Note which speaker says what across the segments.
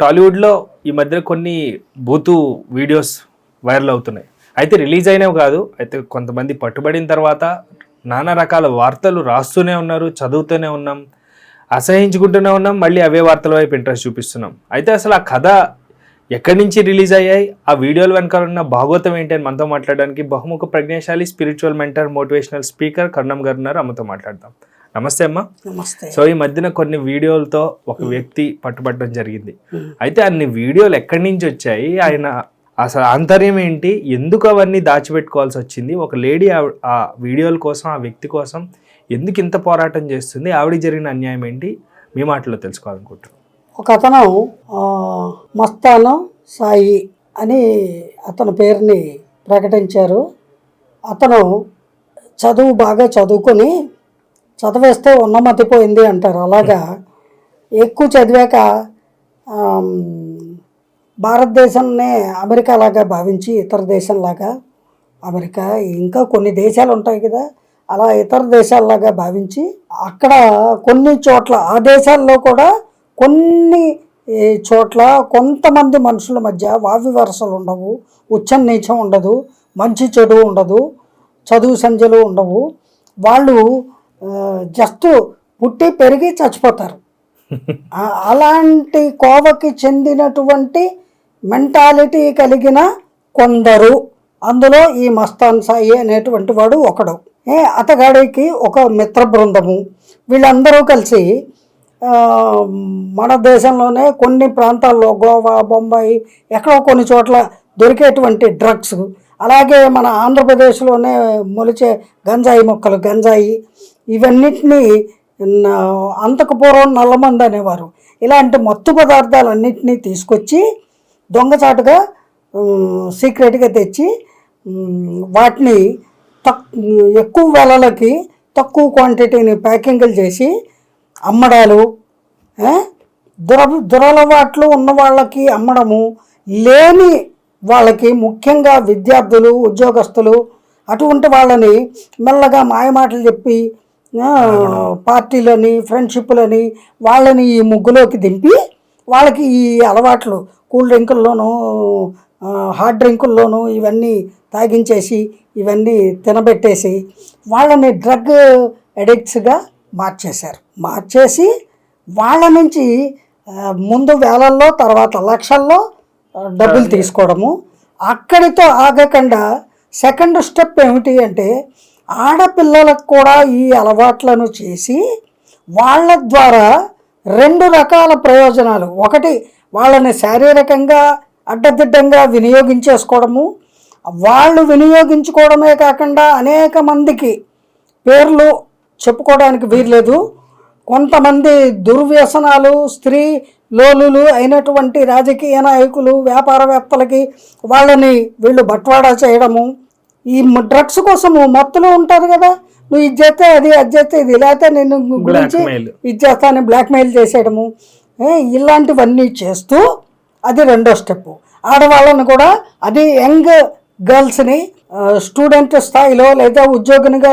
Speaker 1: టాలీవుడ్లో ఈ మధ్య కొన్ని బూతు వీడియోస్ వైరల్ అవుతున్నాయి. అయితే రిలీజ్ అయినవి కాదు అయితే కొంతమంది పట్టుబడిన తర్వాత నానా రకాల వార్తలు రాస్తూనే ఉన్నారు చదువుతూనే ఉన్నాం అసహించుకుంటూనే ఉన్నాం మళ్ళీ అవే వార్తల వైపు ఇంట్రెస్ట్ చూపిస్తున్నాం. అయితే అసలు ఆ కథ ఎక్కడి నుంచి రిలీజ్ అయ్యాయి ఆ వీడియోల వెనకాల ఉన్న భాగవతం ఏంటి అని మనతో మాట్లాడడానికి బహుముఖ ప్రజ్ఞాశాలి spiritual mentor motivational speaker Karnam garu ఉన్నారు. అమ్మతో మాట్లాడదాం. నమస్తే అమ్మా.
Speaker 2: నమస్తే.
Speaker 1: సో ఈ మధ్యన కొన్ని వీడియోలతో ఒక వ్యక్తి పట్టుబట్టడం జరిగింది. అయితే అన్ని వీడియోలు ఎక్కడి నుంచి వచ్చాయి? ఆయన అసలు ఆంతర్యం ఏంటి? ఎందుకు అవన్నీ దాచిపెట్టుకోవాల్సి వచ్చింది? ఒక లేడీ ఆ వీడియోల కోసం ఆ వ్యక్తి కోసం ఎందుకు ఇంత పోరాటం చేస్తుంది? ఆవిడ జరిగిన అన్యాయం ఏంటి? మీ మాటలో తెలుసుకోవాలనుకుంటున్నాను
Speaker 2: ఒక అతను మస్తాను సాయి అని అతని పేరుని ప్రకటించారు. అతను చదువు బాగా చదువుకొని చదివేస్తే ఉన్నమతిపోయింది అంటారు. అలాగా ఎక్కువ చదివాక ఆమ్, అమెరికా లాగా భావించి ఇతర దేశంలాగా అమెరికా ఇంకా కొన్ని దేశాలు ఉంటాయి కదా అలా ఇతర దేశాల్లాగా భావించి అక్కడ కొన్ని చోట్ల ఆ దేశాల్లో కూడా కొన్ని చోట్ల కొంతమంది మనుషుల మధ్య వావి వరసలు ఉండవు ఉచ్చం నీచం ఉండదు మంచి చెడు ఉండదు చదువు సంధ్యలు ఉండవు. వాళ్ళు జస్ట్ పుట్టి పెరిగి చచ్చిపోతారు. అలాంటి కోవకి చెందినటువంటి మెంటాలిటీ కలిగిన కొందరు అందులో ఈ మస్తాన్ సాయి అనేటువంటి వాడు ఒకడు. ఏ అతగాడికి ఒక మిత్ర బృందము. వీళ్ళందరూ కలిసి మన దేశంలోనే కొన్ని ప్రాంతాల్లో గోవా బొంబాయి ఎక్కడో కొన్ని చోట్ల దొరికేటువంటి డ్రగ్స్. అలాగే మన ఆంధ్రప్రదేశ్లోనే మొలిచే గంజాయి మొక్కలు గంజాయి ఇవన్నిటినీ అంతకు పూర్వం నల్లమంది అనేవారు. ఇలాంటి మత్తు పదార్థాలన్నింటినీ తీసుకొచ్చి దొంగచాటుగా సీక్రెట్గా తెచ్చి వాటిని తక్ ఎక్కువ వెలలకి తక్కువ క్వాంటిటీని ప్యాకింగ్లు చేసి అమ్మడాలు దుర దురలవాట్లు ఉన్న వాళ్ళకి అమ్మడము లేని వాళ్ళకి ముఖ్యంగా విద్యార్థులు ఉద్యోగస్తులు అటువంటి వాళ్ళని మెల్లగా మాయమాటలు చెప్పి పార్టీలని ఫ్రెండ్షిప్లని వాళ్ళని ఈ ముగ్గులోకి దింపి వాళ్ళకి ఈ అలవాట్లు కూల్ డ్రింకుల్లోనూ హార్డ్ డ్రింకుల్లోనూ ఇవన్నీ తాగించేసి ఇవన్నీ తినబెట్టేసి వాళ్ళని డ్రగ్ అడిక్ట్స్గా మార్చేశారు. మార్చేసి వాళ్ళ నుంచి ముందు వేలల్లో తర్వాత లక్షల్లో డబ్బులు తీసుకోవడము. అక్కడితో ఆగకుండా సెకండ్ స్టెప్ ఏమిటి అంటే ఆడపిల్లలకు కూడా ఈ అలవాట్లను చేసి వాళ్ళ ద్వారా రెండు రకాల ప్రయోజనాలు. ఒకటి వాళ్ళని శారీరకంగా అడ్డదిడ్డంగా వినియోగించేసుకోవడము. వాళ్ళు వినియోగించుకోవడమే కాకుండా అనేక మందికి పేర్లు చెప్పుకోవడానికి వీర్లేదు కొంతమంది దుర్వ్యసనాలు స్త్రీ లోలులు అయినటువంటి రాజకీయ నాయకులు వ్యాపారవేత్తలకి వాళ్ళని వీళ్ళు బట్వాడా చేయడము. ఈ డ్రగ్స్ కోసము మత్తులో ఉంటారు కదా. నువ్వు ఇది చేస్తే అది అది చేస్తే ఇది. లేకపోతే నేను గురించి. ఇది చేస్తానని బ్లాక్మెయిల్ చేసేయడము. ఇలాంటివన్నీ చేస్తూ అది రెండో స్టెప్ ఆడవాళ్ళని కూడా అది యంగ్ గర్ల్స్ని స్టూడెంట్ స్థాయిలో లేదా ఉద్యోగినిగా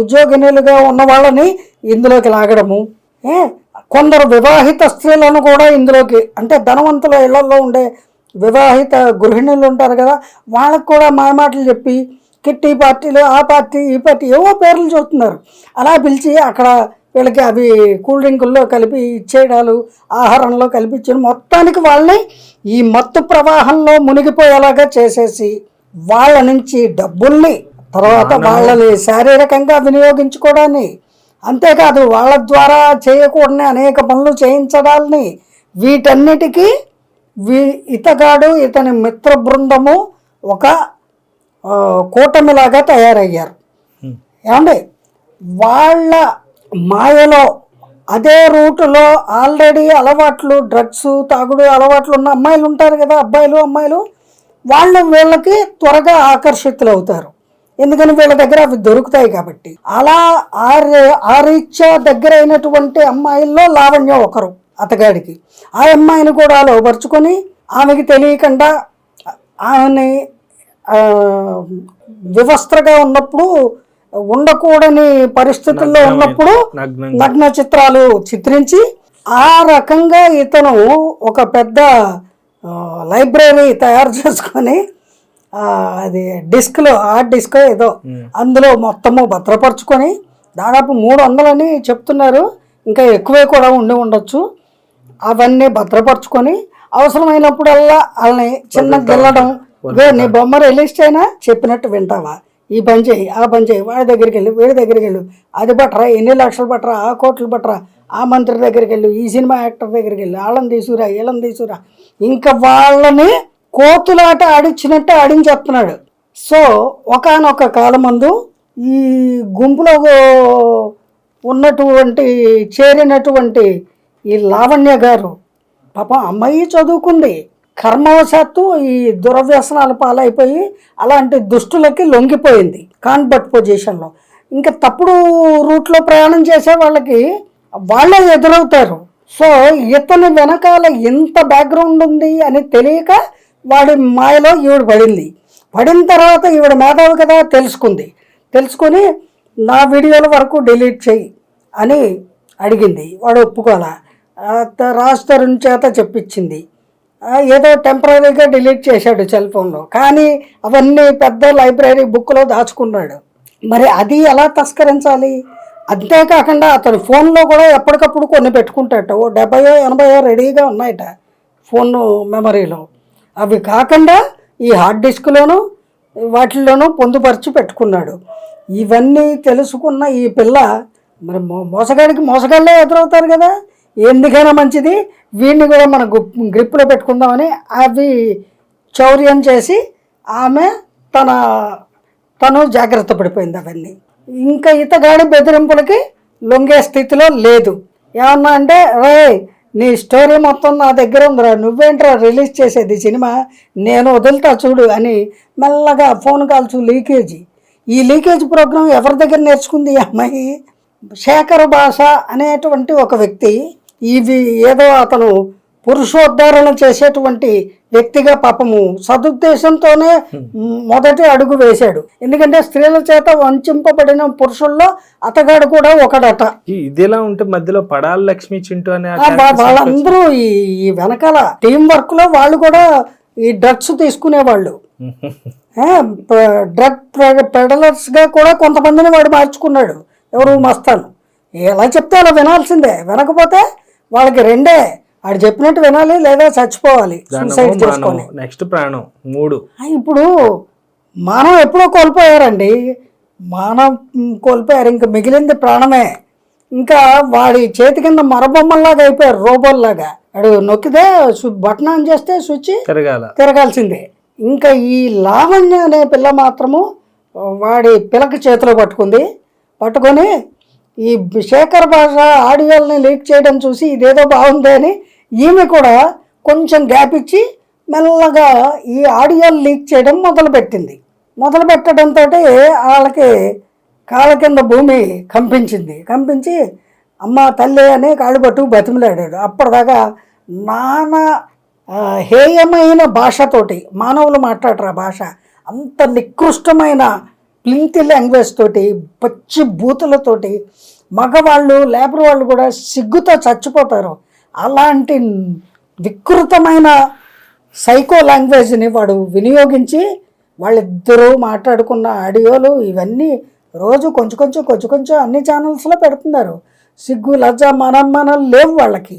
Speaker 2: ఉద్యోగినులుగా ఉన్న వాళ్ళని ఇందులోకి లాగడము. కొందరు వివాహిత స్త్రీలను కూడా ఇందులోకి అంటే ధనవంతుల ఇళ్ళలో ఉండే వివాహిత గృహిణులు ఉంటారు కదా. వాళ్ళకు కూడా మాయమాటలు చెప్పి కిట్టి పార్టీలు ఆ పార్టీ ఈ పార్టీ ఏవో పేర్లు చూస్తున్నారు అలా పిలిచి అక్కడ వీళ్ళకి అవి కూల్ డ్రింకుల్లో కలిపి ఇచ్చేయడాలు ఆహారంలో కలిపి ఇచ్చిన మొత్తానికి వాళ్ళని ఈ మత్తు ప్రవాహంలో మునిగిపోయేలాగా చేసేసి వాళ్ళ నుంచి డబ్బుల్ని తర్వాత వాళ్ళని శారీరకంగా వినియోగించుకోవడాన్ని అంతేకాదు వాళ్ళ ద్వారా చేయకూడని అనేక పనులు చేయించడాలని వీటన్నిటికీ వీ ఇతగాడు ఇతని మిత్ర బృందము ఒక కూటమిలాగా తయారయ్యారు. ఏమండి? వాళ్ళ మాయలో అదే రూటులో ఆల్రెడీ అలవాట్లు డ్రగ్స్ తాగుడు అలవాట్లు ఉన్న అమ్మాయిలు ఉంటారు కదా అబ్బాయిలు అమ్మాయిలు వాళ్ళు వీళ్ళకి త్వరగా ఆకర్షితులు అవుతారు ఎందుకని వీళ్ళ దగ్గర అవి దొరుకుతాయి కాబట్టి. అలా ఆ రీత్యా దగ్గర అయినటువంటి అమ్మాయిల్లో లావణ్య ఒకరు అతగాడికి. ఆ అమ్మాయిని కూడా లోపరుచుకొని ఆమెకి తెలియకుండా ఆమెని వివస్త్రగా ఉన్నప్పుడు ఉండకూడని పరిస్థితుల్లో ఉన్నప్పుడు
Speaker 1: నగ్నం
Speaker 2: చిత్రాలు చిత్రించి ఆ రకంగా ఇతను ఒక పెద్ద ఆ, లైబ్రరీ తయారు చేసుకొని ఆ, అది డిస్క్లో హార్డ్ డిస్క్ ఏదో అందులో మొత్తము భద్రపరుచుకొని దాదాపు మూడు వందలని చెప్తున్నారు. ఇంకా ఎక్కువే కూడా ఉండి ఉండొచ్చు. అవన్నీ భద్రపరుచుకొని అవసరమైనప్పుడల్లా వాళ్ళని చిన్న గిల్లడం "ఇగో నీ బొమ్మ రిలీజ్ అయినా చెప్పినట్టు వింటావా? ఈ పని చేయి ఆ పని చేయి వాడి దగ్గరికి వెళ్ళు వీడి దగ్గరికి వెళ్ళు. అది బట్టరా ఎన్ని లక్షలు బట్టరా ఆ కోట్లు బట్టరా ఆ మంత్రి దగ్గరికి వెళ్ళు ఈ సినిమా యాక్టర్ దగ్గరికి వెళ్ళు వాళ్ళని తీసుకురా వీళ్ళని తీసుకురా. ఇంకా వాళ్ళని కోతులాట ఆడించినట్టు ఆడించేస్తున్నాడు. సో ఒకానొక కాలం ముందు ఈ గుంపులో ఉన్నటువంటి చేరినటువంటి ఈ లావణ్య గారు పాపం అమ్మాయి చదువుకుంది. కర్మవశాత్తు ఈ దురవ్యసనాల పాలైపోయి అలాంటి దుష్టులకి లొంగిపోయింది కాన్బట్ పొజిషన్లో. ఇంకా తప్పుడు రూట్లో ప్రయాణం చేసే వాళ్ళకి వాళ్ళే ఎదురవుతారు. సో ఇతని వెనకాల ఎంత బ్యాక్గ్రౌండ్ ఉంది అని తెలియక వాడి మాయలో ఈవిడ పడింది. పడిన తర్వాత ఈవిడ మేధావి కదా తెలుసుకుంది. తెలుసుకొని నా వీడియోల వరకు డిలీట్ చేయి అని అడిగింది. వాడు ఒప్పుకోలే. త- రాజ్ తరుణ్ చేత చెప్పించింది. ఏదో టెంపరీగా డిలీట్ చేశాడు సెల్ ఫోన్లో కానీ అవన్నీ పెద్ద లైబ్రరీ బుక్లో దాచుకున్నాడు. మరి అది ఎలా తస్కరించాలి? అంతేకాకుండా అతని ఫోన్లో కూడా ఎప్పటికప్పుడు కొన్ని పెట్టుకుంటాట ఓ డెబ్బయో ఎనభయో రెడీగా ఉన్నాయట ఫోన్ మెమరీలో అవి కాకుండా ఈ హార్డ్ డిస్క్లోను వాటిల్లోనూ పొందుపరిచి పెట్టుకున్నాడు. ఇవన్నీ తెలుసుకున్న ఈ పిల్ల మరి మో- మోసగాడికి మోసగాళ్ళే ఎదురవుతారు కదా? ఎందుకైనా మంచిది. వీడిని కూడా మన గ్రిప్లో గ్రిప్పులో పెట్టుకుందామని అవి చౌర్యం చేసి ఆమె తన తను జాగ్రత్త పడిపోయింది అవన్నీ. ఇంకా ఇతగాడి బెదిరింపులకి లొంగే స్థితిలో లేదు. ఏమన్నా అంటే రే నీ స్టోరీ మొత్తం నా దగ్గర ఉందిరా. నువ్వేంట్రా రిలీజ్ చేసేది సినిమా? నేను వదులుతా చూడు అని మెల్లగా ఫోన్ కాల్స్ లీకేజీ. ఈ లీకేజ్ ప్రోగ్రాం ఎవరి దగ్గర నేర్చుకుంది ఈ అమ్మాయి? శేఖర్ భాష అనేటువంటి ఒక వ్యక్తి ఇవి ఏదో అతను పురుషోద్ధరణ చేసేటువంటి వ్యక్తిగా పాపము సదుద్దేశంతోనే మొదటి అడుగు వేశాడు. ఎందుకంటే స్త్రీల చేత వంచింపబడిన పురుషుల్లో అతగాడు కూడా ఒకడట.
Speaker 1: ఇదిలా ఉంటే మధ్యలో పడాలి లక్ష్మి చింటూ అనే
Speaker 2: వాళ్ళందరూ ఈ ఈ వెనకాల టీం వర్క్లో వాళ్ళు కూడా ఈ డ్రగ్స్ తీసుకునేవాళ్ళు. డ్రగ్ పెడలర్స్గా కూడా కొంతమందిని వాడు మార్చుకున్నాడు. ఎవరు? మస్తాను. ఎలా చెప్తే అలా వినాల్సిందే. వినకపోతే వాళ్ళకి రెండే. ఆడు చెప్పినట్టు వినాలి లేదా చచ్చిపోవాలి. సూసైడ్ చేసుకొని.
Speaker 1: నెక్స్ట్ ప్రాణం మూడు.
Speaker 2: ఇప్పుడు మానవ ఎప్పుడో కోల్పోయారండి. మానవ కోల్పోయారు. ఇంకా మిగిలింది ప్రాణమే. ఇంకా వాడి చేతి కింద మరబొమ్మల్లాగా అయిపోయారు రోబోల్లాగా. వాడు నొక్కితే బటన్ ఆన్ చేస్తే స్విచ్
Speaker 1: తిరగాల.
Speaker 2: తిరగాల్సిందే. ఇంకా ఈ లావణ్య అనే పిల్ల మాత్రము వాడి పిల్లకి చేతిలో పట్టుకుంది. పట్టుకొని ఈ శేఖర్ భాష ఆడియోల్ని లీక్ చేయడం చూసి ఇదేదో బాగుంది అని ఈమె కూడా కొంచెం గ్యాప్ ఇచ్చి మెల్లగా ఈ ఆడియోలు లీక్ చేయడం మొదలుపెట్టింది. మొదలు పెట్టడంతో వాళ్ళకి కాళ్ళ కింద భూమి కంపించింది. కంపించి అమ్మ తల్లి అని కాళ్ళు పట్టు బతిమలాడాడు. అప్పటిదాకా నానా హేయమైన భాషతోటి మానవులు మాట్లాడరు ఆ భాష. అంత నికృష్టమైన ప్లింతి లాంగ్వేజ్ తోటి పచ్చి బూతులతోటి మగవాళ్ళు లేబర్ వాళ్ళు కూడా సిగ్గుతో చచ్చిపోతారు. అలాంటి వికృతమైన సైకో లాంగ్వేజ్ని వాడు వినియోగించి వాళ్ళిద్దరూ మాట్లాడుకున్న ఆడియోలు ఇవన్నీ రోజు కొంచెం కొంచెం కొంచెం కొంచెం అన్ని ఛానల్స్లో పెడుతున్నారు. సిగ్గు లజ్జ మనం మనం లేవు వాళ్ళకి.